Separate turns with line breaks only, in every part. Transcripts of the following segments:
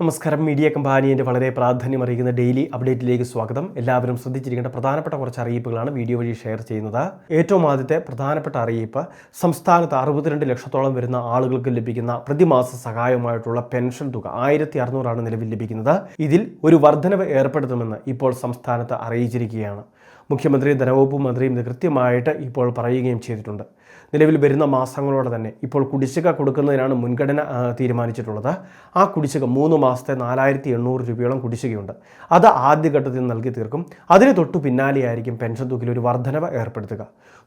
നമസ്കാരം. മീഡിയ കമ്പാനിയുടെ വളരെ പ്രാധാന്യം അറിയിക്കുന്ന ഡെയിലി അപ്ഡേറ്റിലേക്ക് സ്വാഗതം. എല്ലാവരും ശ്രദ്ധിച്ചിരിക്കേണ്ട പ്രധാനപ്പെട്ട കുറച്ച് അറിയിപ്പുകളാണ് വീഡിയോ വഴി ഷെയർ ചെയ്യുന്നത്. ഏറ്റവും ആദ്യത്തെ പ്രധാനപ്പെട്ട അറിയിപ്പ് സംസ്ഥാനത്ത് അറുപത്തിരണ്ട് ലക്ഷത്തോളം വരുന്ന ആളുകൾക്ക് ലഭിക്കുന്ന പ്രതിമാസ സഹായമായിട്ടുള്ള പെൻഷൻ തുക ആയിരത്തി അറുന്നൂറാണ് നിലവിൽ ലഭിക്കുന്നത്. ഇതിൽ ഒരു വർധനവ് ഏർപ്പെടുത്തുമെന്ന് ഇപ്പോൾ സംസ്ഥാനത്ത് അറിയിച്ചിരിക്കുകയാണ്. മുഖ്യമന്ത്രിയും ധനവകുപ്പ് മന്ത്രിയും ഇത് കൃത്യമായിട്ട് ഇപ്പോൾ പറയുകയും ചെയ്തിട്ടുണ്ട്. നിലവിൽ വരുന്ന മാസങ്ങളോടെ തന്നെ ഇപ്പോൾ കുടിശ്ശിക കൊടുക്കുന്നതിനാണ് മുൻഗണന തീരുമാനിച്ചിട്ടുള്ളത്. ആ കുടിശ്ശിക മൂന്ന് മാസത്തെ നാലായിരത്തി എണ്ണൂറ് രൂപയോളം കുടിശ്ശികയുണ്ട്. അത് ആദ്യഘട്ടത്തിൽ നൽകി തീർക്കും. അതിന് തൊട്ടു പിന്നാലെയായിരിക്കും പെൻഷൻ തുകയിൽ ഒരു വർധനവ് ഏർപ്പെടുത്തുക.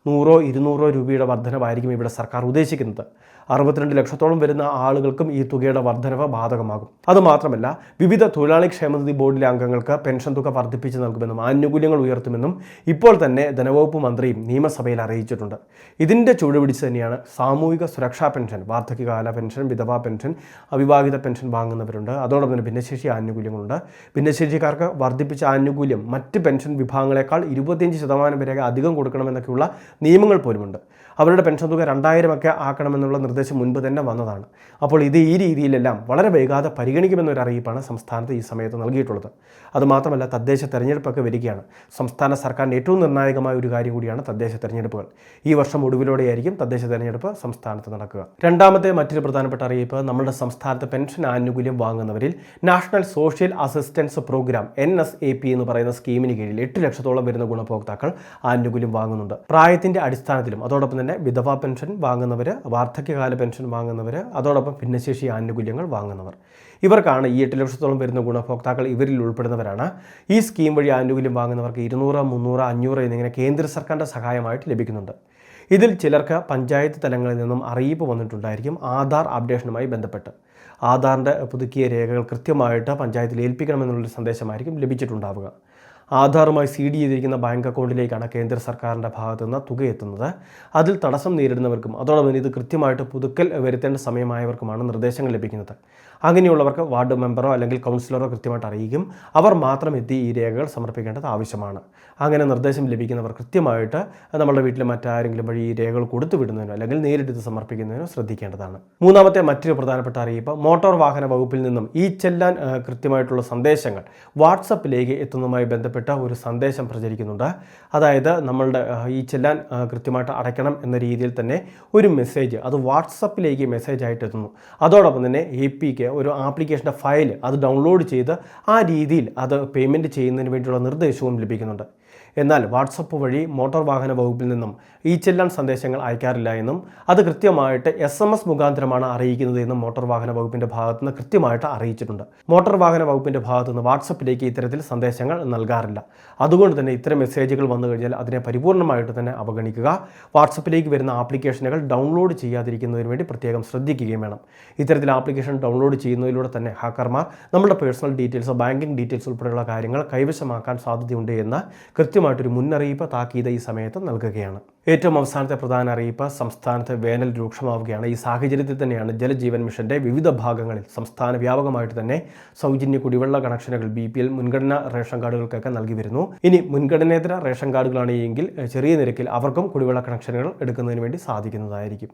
നൂറോ ഇരുന്നൂറോ രൂപയുടെ വർധനവായിരിക്കും ഇവിടെ സർക്കാർ ഉദ്ദേശിക്കുന്നത്. അറുപത്തിരണ്ട് ലക്ഷത്തോളം വരുന്ന ആളുകൾക്കും ഈ തുകയുടെ വർധനവ് ബാധകമാകും. അതുമാത്രമല്ല വിവിധ തൊഴിലാളി ക്ഷേമനിധി ബോർഡിലെ അംഗങ്ങൾക്ക് പെൻഷൻ തുക വർദ്ധിപ്പിച്ച് നൽകുമെന്നും ആനുകൂല്യങ്ങൾ ഉയർത്തുമെന്നും ഇപ്പോൾ തന്നെ ധനവകുപ്പ് മന്ത്രിയും നിയമസഭയിൽ അറിയിച്ചിട്ടുണ്ട്. ഇതിന്റെ ചുവടുപിടിച്ച് തന്നെയാണ് സാമൂഹിക സുരക്ഷാ പെൻഷൻ വാർദ്ധക്യകാല പെൻഷൻ വിധവാ പെൻഷൻ അവിവാഹിത പെൻഷൻ വാങ്ങുന്നവരുണ്ട്. അതോടൊപ്പം തന്നെ ഭിന്നശേഷി ആനുകൂല്യങ്ങളുണ്ട്. ഭിന്നശേഷിക്കാർക്ക് വർദ്ധിപ്പിച്ച ആനുകൂല്യം മറ്റ് പെൻഷൻ വിഭാഗങ്ങളെക്കാൾ ഇരുപത്തിയഞ്ച് ശതമാനം വരെ അധികം കൊടുക്കണമെന്നൊക്കെയുള്ള നിയമങ്ങൾ പോലുമുണ്ട്. അവരുടെ പെൻഷൻ തുക രണ്ടായിരം ഒക്കെ ആക്കണമെന്നുള്ള നിർദ്ദേശം മുൻപ് തന്നെ വന്നതാണ്. അപ്പോൾ ഇത് ഈ രീതിയിലെല്ലാം വളരെ വൈകാതെ പരിഗണിക്കുമെന്നൊരു അറിയിപ്പാണ് സംസ്ഥാനത്ത് ഈ സമയത്ത് നൽകിയിട്ടുള്ളത്. അതുമാത്രമല്ല തദ്ദേശ തെരഞ്ഞെടുപ്പൊക്കെ വരികയാണ്. സംസ്ഥാന സർക്കാരിന്റെ ഏറ്റവും നിർണായകമായ ഒരു കാര്യം കൂടിയാണ് തദ്ദേശ തെരഞ്ഞെടുപ്പുകൾ. ഈ വർഷം ഒടുവിലൂടെയായിരിക്കും തദ്ദേശ തെരഞ്ഞെടുപ്പ് സംസ്ഥാനത്ത് നടക്കുക. രണ്ടാമത്തെ മറ്റൊരു പ്രധാനപ്പെട്ട അറിയിപ്പ് നമ്മുടെ സംസ്ഥാനത്ത് പെൻഷൻ ആനുകൂല്യം വാങ്ങുന്നവരിൽ national social assistance programme N S A P എന്ന് പറയുന്ന സ്കീമിന് കീഴിൽ എട്ട് ലക്ഷത്തോളം വരുന്ന ഗുണഭോക്താക്കൾ ആനുകൂല്യം വാങ്ങുന്നുണ്ട്. പ്രായത്തിന്റെ അടിസ്ഥാനത്തിലും അതോടൊപ്പം തന്നെ വിധവാ പെൻഷൻ വാങ്ങുന്നവർ വാർദ്ധക്യകാല പെൻഷൻ വാങ്ങുന്നവർ അതോടൊപ്പം ഭിന്നശേഷി ആനുകൂല്യങ്ങൾ വാങ്ങുന്നവർ. ഇവർക്കാണ് ഈ എട്ട് ലക്ഷത്തോളം വരുന്ന ഗുണഭോക്താക്കൾ ഇവരിൽ ഉൾപ്പെടുന്നവരാണ്. ഈ സ്കീം വഴി ആനുകൂല്യം വാങ്ങുന്നവർക്ക് ഇരുന്നൂറ് മുന്നൂറ് അഞ്ഞൂറ് എന്നിങ്ങനെ കേന്ദ്ര സർക്കാരിന്റെ സഹായമായിട്ട് ലഭിക്കുന്നുണ്ട്. ഇതിൽ ചിലർക്ക് പഞ്ചായത്ത് തലങ്ങളിൽ നിന്നും അറിയിപ്പ് വന്നിട്ടുണ്ടായിരിക്കും ആധാർ അപ്ഡേഷനുമായി ബന്ധപ്പെട്ട്. ആധാറിന്റെ പുതുക്കിയ രേഖകൾ കൃത്യമായിട്ട് പഞ്ചായത്തിൽ ഏൽപ്പിക്കണമെന്നുള്ളൊരു സന്ദേശമായിരിക്കും ലഭിച്ചിട്ടുണ്ടാവുക. ആധാറുമായി സീഡ് ചെയ്തിരിക്കുന്ന ബാങ്ക് അക്കൗണ്ടിലേക്കാണ് കേന്ദ്ര സർക്കാരിന്റെ ഭാഗത്തു നിന്ന് തുക എത്തുന്നത്. അതിൽ തടസ്സം നേരിടുന്നവർക്കും അതോടൊപ്പം ഇത് കൃത്യമായിട്ട് പുതുക്കൽ വരുത്തേണ്ട സമയമായവർക്കുമാണ് നിർദ്ദേശങ്ങൾ ലഭിക്കുന്നത്. അങ്ങനെയുള്ളവർക്ക് വാർഡ് മെമ്പറോ അല്ലെങ്കിൽ കൗൺസിലറോ കൃത്യമായിട്ട് അറിയിക്കും. അവർ മാത്രം എത്തി ഈ രേഖകൾ സമർപ്പിക്കേണ്ടത് ആവശ്യമാണ്. അങ്ങനെ നിർദ്ദേശം ലഭിക്കുന്നവർ കൃത്യമായിട്ട് നമ്മുടെ വീട്ടിൽ മറ്റാരെങ്കിലും വഴി ഈ രേഖകൾ കൊടുത്തു വിടുന്നതിനോ അല്ലെങ്കിൽ നേരിട്ട് ഇത് സമർപ്പിക്കുന്നതിനോ ശ്രദ്ധിക്കേണ്ടതാണ്. മൂന്നാമത്തെ മറ്റൊരു പ്രധാനപ്പെട്ട അറിയിപ്പ് മോട്ടോർ വാഹന വകുപ്പിൽ നിന്നും ഈ ചെല്ലാൻ കൃത്യമായിട്ടുള്ള സന്ദേശങ്ങൾ വാട്സപ്പിലേക്ക് എത്തുന്നതുമായി ബന്ധപ്പെട്ട ഒരു സന്ദേശം പ്രചരിക്കുന്നുണ്ട്. അതായത് നമ്മളുടെ ഈ ചെല്ലാൻ കൃത്യമായിട്ട് അടയ്ക്കണം എന്ന രീതിയിൽ തന്നെ ഒരു മെസ്സേജ് അത് വാട്സപ്പിലേക്ക് മെസ്സേജ് ആയിട്ട് എത്തുന്നു. അതോടൊപ്പം തന്നെ എ പിക്ക് ഒരു ആപ്ലിക്കേഷന്റെ ഫയൽ അത് ഡൗൺലോഡ് ചെയ്ത് ആ രീതിയിൽ അത് പേയ്മെന്റ് ചെയ്യുന്നതിന് വേണ്ടിയുള്ള നിർദ്ദേശവും ലഭിക്കുന്നുണ്ട്. എന്നാൽ വാട്സപ്പ് വഴി മോട്ടോർ വാഹന വകുപ്പിൽ നിന്നും ഈ ചെല്ലാൻ സന്ദേശങ്ങൾ അയക്കാറില്ല എന്നും അത് കൃത്യമായിട്ട് എസ് എം എസ് മുഖാന്തരമാണ് അറിയിക്കുന്നത് എന്നും മോട്ടോർ വാഹന വകുപ്പിന്റെ ഭാഗത്തു നിന്ന് കൃത്യമായിട്ട് അറിയിച്ചിട്ടുണ്ട്. മോട്ടോർ വാഹന വകുപ്പിന്റെ ഭാഗത്തു നിന്ന് വാട്സപ്പിലേക്ക് ഇത്തരത്തിൽ സന്ദേശങ്ങൾ നൽകാറില്ല. അതുകൊണ്ട് തന്നെ ഇത്തരം മെസ്സേജുകൾ വന്നു കഴിഞ്ഞാൽ അതിനെ പരിപൂർണമായിട്ട് തന്നെ അവഗണിക്കുക. വാട്സപ്പിലേക്ക് വരുന്ന ആപ്ലിക്കേഷനുകൾ ഡൗൺലോഡ് ചെയ്യാതിരിക്കുന്നതിന് വേണ്ടി പ്രത്യേകം ശ്രദ്ധിക്കുകയും വേണം. ഇത്തരത്തിൽ ആപ്ലിക്കേഷൻ ഡൗൺലോഡ് ചെയ്യുന്നതിലൂടെ തന്നെ ഹാക്കർമാർ നമ്മുടെ പേഴ്സണൽ ഡീറ്റെയിൽസ് ബാങ്കിങ് ഡീറ്റെയിൽസ് ഉൾപ്പെടെയുള്ള കാര്യങ്ങൾ കൈവശമാക്കാൻ സാധ്യതയുണ്ട് എന്ന കൃത്യമായിട്ടൊരു മുന്നറിയിപ്പ് താക്കീത് ഈ സമയത്ത് നൽകുകയാണ്. ഏറ്റവും അവസാനത്തെ പ്രധാന അറിയിപ്പ് സംസ്ഥാനത്ത് വേനൽ രൂക്ഷമാവുകയാണ്. ഈ സാഹചര്യത്തിൽ തന്നെയാണ് ജലജീവൻ മിഷന്റെ വിവിധ ഭാഗങ്ങളിൽ സംസ്ഥാന വ്യാപകമായിട്ട് തന്നെ സൗജന്യ കുടിവെള്ള കണക്ഷനുകൾ ബി പി എൽ മുൻഗണന റേഷൻ കാർഡുകൾക്കൊക്കെ നൽകി വരുന്നു. ഇനി മുൻഗണനേതര റേഷൻ കാർഡുകളാണ് എങ്കിൽ ചെറിയ നിരക്കിൽ അവർക്കും കുടിവെള്ള കണക്ഷനുകൾ എടുക്കുന്നതിന് വേണ്ടി സാധിക്കുന്നതായിരിക്കും.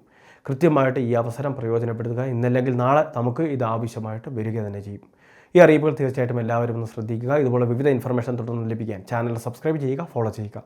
കൃത്യമായിട്ട് ഈ അവസരം പ്രയോജനപ്പെടുത്തുക ഇന്നല്ലെങ്കിൽ നാളെ നമുക്ക് ഇത് ആവശ്യമായിട്ട് വരിക തന്നെ ചെയ്യും. ഈ അറിയിപ്പുകൾ തീർച്ചയായിട്ടും എല്ലാവരും ഒന്ന് ശ്രദ്ധിക്കുക. ഇതുപോലെ വിവിധ ഇൻഫർമേഷൻ തുടർന്ന് ലഭിക്കാൻ ചാനൽ സബ്സ്ക്രൈബ് ചെയ്യുക ഫോളോ ചെയ്യുക